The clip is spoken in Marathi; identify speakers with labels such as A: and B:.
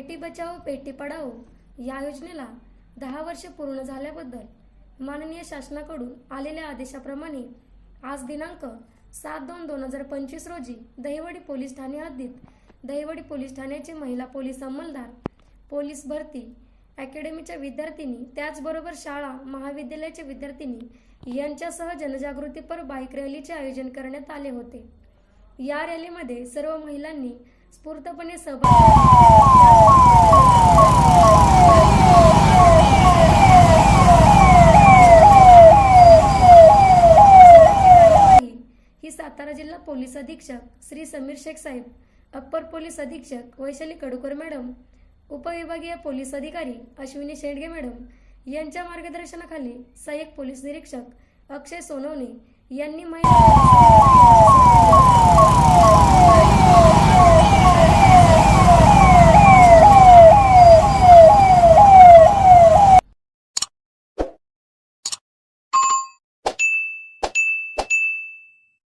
A: बचाओ पेटी पढाओ या योजनेला दहा वर्षे पूर्ण झाल्याबद्दल माननीय शासनाकडून आलेल्या आदेशाप्रमाणे आज दिनांक सात दोन दोन हजार पंचवीस रोजी दहिवडी पोलीस ठाणे हद्दीत दहिवडी पोलीस ठाण्याचे महिला पोलीस अंमलदार पोलीस भरती अकॅडमीच्या विद्यार्थिनी त्याचबरोबर शाळा महाविद्यालयाच्या विद्यार्थिनी यांच्यासह जनजागृतीपर बाईक रॅलीचे आयोजन करण्यात आले होते. या रॅलीमध्ये सर्व महिलांनी स्फूर्तपणे सहभाग ही सातारा जिल्हा पोलीस अधीक्षक श्री समीर शेख साहेब अप्पर पोलीस अधीक्षक वैशाली कडूकर मॅडम उपविभागीय पोलीस अधिकारी अश्विनी शेंडगे मॅडम यांच्या मार्गदर्शनाखाली सहाय्यक पोलीस निरीक्षक अक्षय सोनवणे यांनी माहिती